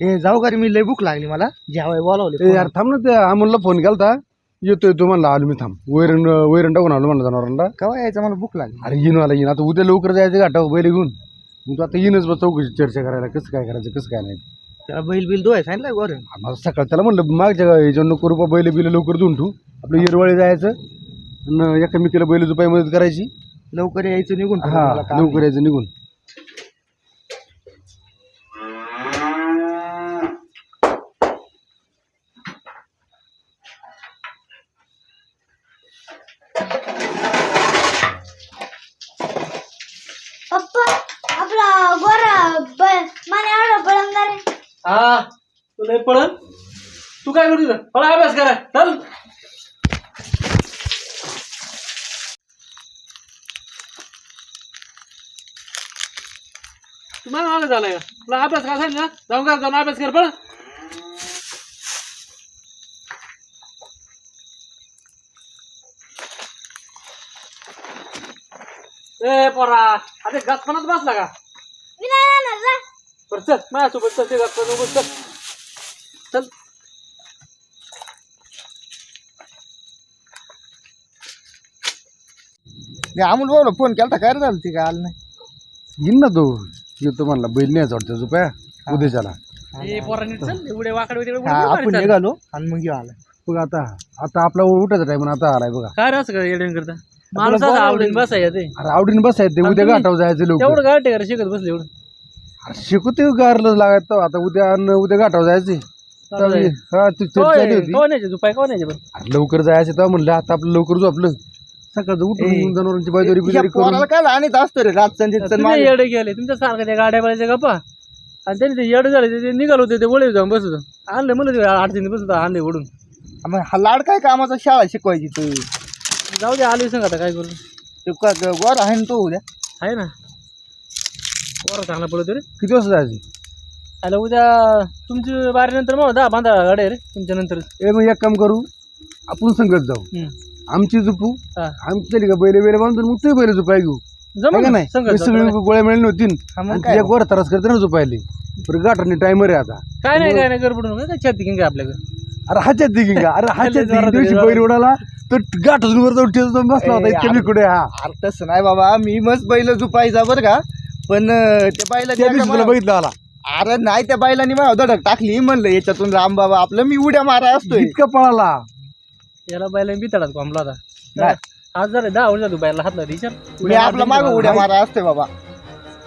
ए जाऊ का रे मी लय भूक लागली मला. जेवाय बोलावले यार थांब ना ते अमोलला फोन केलता. येतोय तू म्हणला आलो मी थांब. वैरण वैरण टाकून आलो म्हणलं जनावरांना. केव्हा यायचं मला भूक लागली? अरे येईन मला येईन. आता उद्या लवकर जायचं गाठा बैल घेऊन. मग तू आता येईनच बस चौकशी चर्चा करायला. कसं काय करायचं कसं काय नाही. त्याला बैल बिल धुवाय सांगितलंय गोरे मला सकाळ त्याला म्हणलं मागच्या याच्यावर नको रुपये बैल बिल लवकर धुवून ठेवू. आपलं हिरवळी जायचं. आणि एकामेकीला बैल झुपाय मदत करायची. लवकर यायचं निघून हा लवकर यायचं निघून पप्पा आपला गोरा मला एवढा पळंगार आहे हा तू पळन तू काय करू पळा अभ्यास करा. चल. तू माझ्या मागे झालाय का? तुला अभ्यास का सांग जाऊन का जाऊन अभ्यास कर पळ. ए पोरा अरे गचपणात बसला का? मी नाही राहणार जा बरं चल. माझ्यासोबत चल ते गचपण चल चल. अमोल भाऊला फोन केला काय झालं ते काय आलं नाही? येईन ना तू. येतो म्हणला बैल न्यायचा वाटतं झुपाया उद्याच्याला. एवढे हा, उडी आपण. निघालो. आणि मग येऊ आला. बघ आता आता आपला उठायचा टाइम आता आलाय बघा. काय रे असं काय येडण करता? माणूस असं आवडीन बसायचं ते. अरे आवडीने बसायचं ते उद्या गाठाव जायचं लवकर. तेवढं गाठ आहे शिकत बसले एवढं. अरे शिकू ते गारलं लागायचं. आता उद्या उद्या गाठाव जायचे चालू आहे. हा तू चर्चा झाली होती कोण यायचे दुपाय कोण यायचे पण? लवकर जायचं तेव्हा म्हणलं आता आपलं लवकर आपलं सकाळचं ए, उठून जनावरांची बाजरी ह्या बिजारी करून. पोराला काय आणत असतो रे? तुम्ही मागे. येडे गेले. तुमच्या सारखं त्या गाड्या बाळाच्या गप्पा. आणि त्यांनी ते येडे झाले ते निघाल होते ते वळे जाऊन बसत आणले म्हणलं ते अडचणी बसत आणले ओढून. मग हा लाड काय कामाचा? शाळा शिकवायची तू. जाऊ दे आले सांग आता काय करू. ते क- गोर आहे ना तो उद्या? आहे ना. बरं चांगला पडतो रे. किती वाजता जायचं? आला उद्या तुमची बारीनंतर मग दहा बांधा गाड्या रे तुमच्या नंतर ए मग एक काम करू आपण संगत जाऊ. आमची झुपू हा. आमची झाली का बैल बैल बांधून मग तू बैल झुपाय घेऊ. जमा है का नाही? संगत जाऊ. सगळे गोळ्या मिळाली नव्हती. हा, मग काय? तिच्या गोर त्रास करते ना झुपायले. बरं गाठाने टाइमर आहे आता. काय नाही काय नाही गडबड नको काय छाती घेऊन काय आपल्याकडे? अरे हाच्यात दिगी का अरे हाच्यात दिगी दिवशी. बैल उडाला तर गाठून वर जाऊन ठेवतो बसला होता इतक्या कुठे हा अरे तसं नाही बाबा मी मस्त बैल झुपायचा बरं का पण अं, त्या त्या दिवशी तुला बघितलं आला. अरे नाही त्या बाईलानी माझ्या धडक टाकली. म्हणलं याच्यातून राम बाबा आपलं मी उड्या मारा असतोय. इतका पळाला. याला बायला बिताडात कोंबला होता. नाही. आज जरा दहा वर्ष तू बायला हातला विचार. मी आपला माग उड्या मारा असतोय बाबा.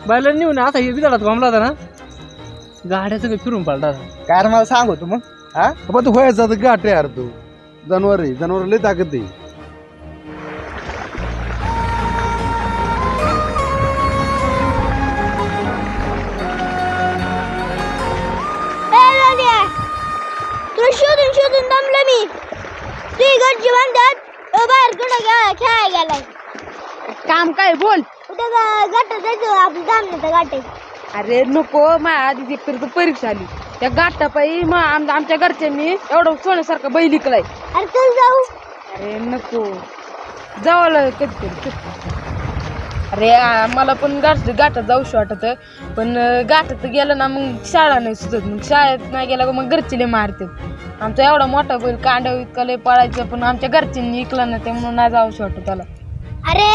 बायला नेऊन आता हे बिताडात कोंबला होता ना. गाड्या सगळं फिरून पालटा काय रे मला सांगू तू मग हा? बाबा तू व्हायचा तर गाठ आहे यार तू? जनावर आहे जनावर लय ताकद आहे. शोधून शोधून दमलं मी घरची म्हणतात बाहेर कुठं गे- खेळायला गेलाय काम काय बोल कुठं गा- गाठात जायचं आपलं जामण्याचं गाठ आहे अरे नको माझ्या आधी एक तर परीक्षा आली. त्या गाठापायी मग आम आमच्या घरच्यांनी एवढं सोन्यासारखं बैल इकलाय. अरे चल जाऊ. अरे नको. जावाला कधीतरी कधीतरी. अरे आ, मला पण गाठ गाठात जाऊशी वाटत. पण अं, गाठात गेलं ना मग शाळा नाही सुचत. मग शाळेत नाही गेला का मग घरचे लय मारते. आमचा एवढा मोठा बैल कांडव इतका लय पळायचं पण आमच्या घरच्यांनी इकला ना ते म्हणून नाही जाऊशी वाटत त्याला. अरे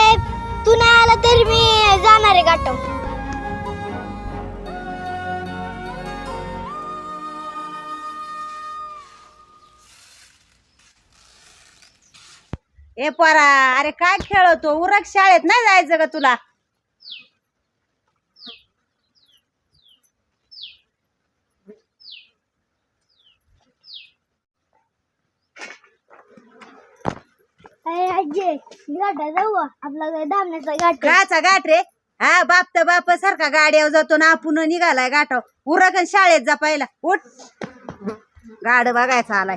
ए पोरा अरे काय खेळतो उरक शाळेत नाही जायचं का तुला? गाठा जाऊ आपला दामण्याचा गाठ आहे. काचा गाठ रे? हा बाप तर बाप सारखा गाड्यावर जातो ना आपण निघालाय गाठाव उरक आणि शाळेत जा पहिला. उठ. गाड बघायचा आलाय.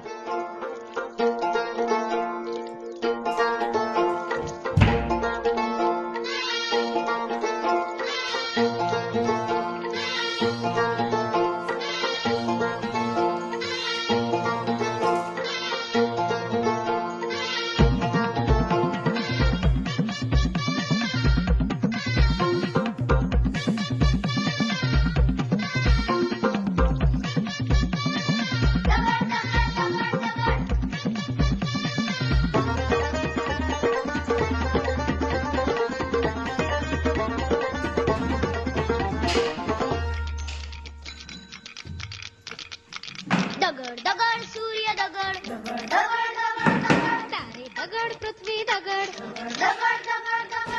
दगड दगड सूर्य दगड. दगड दगड दगड. तारे दगड पृथ्वी दगड. दगड दगड दगड.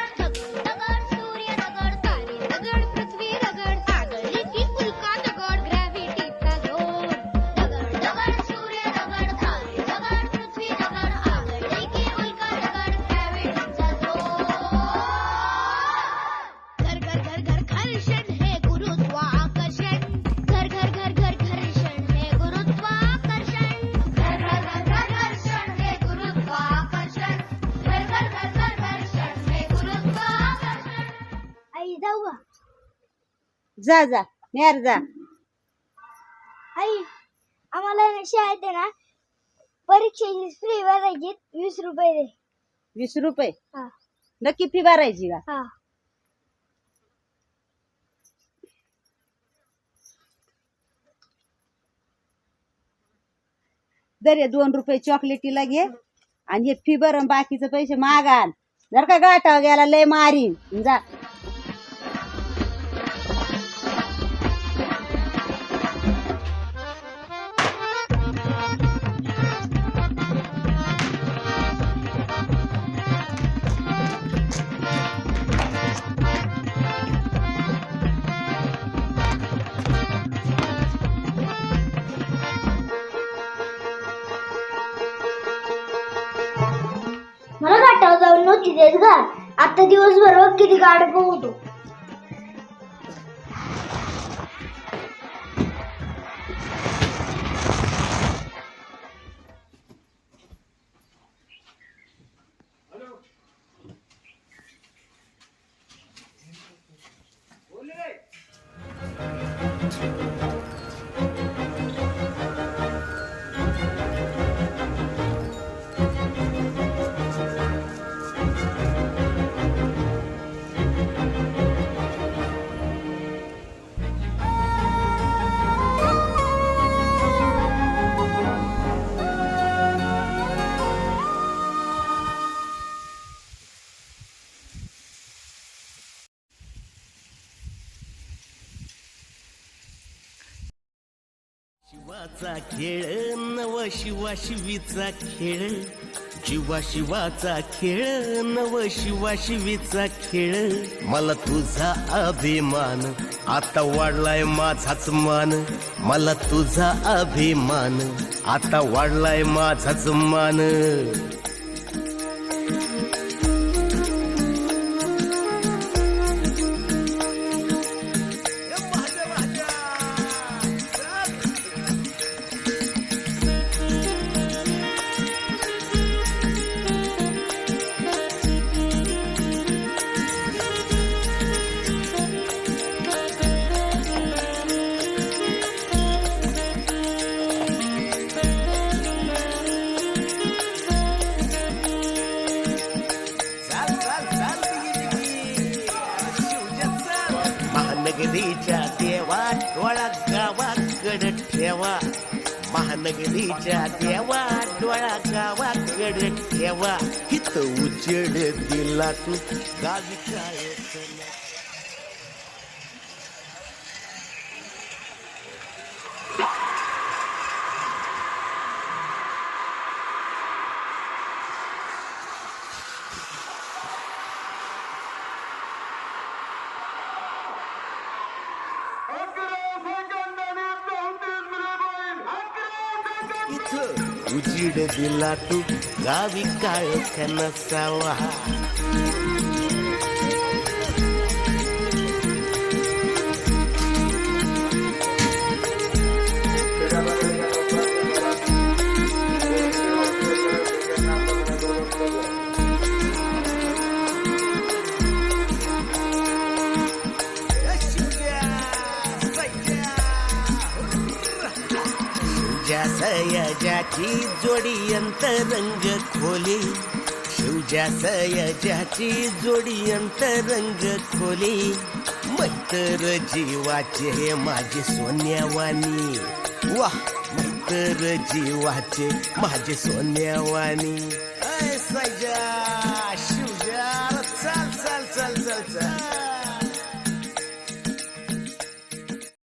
जाऊ का? जा जा. नेर जा. आई आम्हाला ना शाळेत आहे ना परीक्षेची फी भरायची वीस रुपये दे. वीस रुपये? हा. नक्की फी भरायची का? हा. दर दोन रुपये चॉकलेटीला घे आणि हे फी भरून बाकीचे पैसे मागाल जर का गाठाव गेला लय मारीन. जा. आता दिवसभर बघ किती शिवाचा खेळ नव शिवा शिवीचा खेळ. शिवा शिवाचा खेळ नव शिवा शिवीचा खेळ. मला तुझा अभिमान आता वाढलाय माझाच मान. मला तुझा अभिमान आता वाढलाय माझाच मान. महानगरीच्या देवा डोळा गावाकड ठेवा. महानगरीच्या देवा डोळा गावाकड ठेवा. हित उजेड दिला तू. गावी काय उजीड दिला तू. गावी काय नसावा सयजाची जोडी अंतरंग खोली. शिवजा सयजाची जोडी अंतरंग खोली. मैत्र जीवाचे हे माझे सोन्यावानी वा मैत्र जीवाचे माझे सोन्यावानी सजा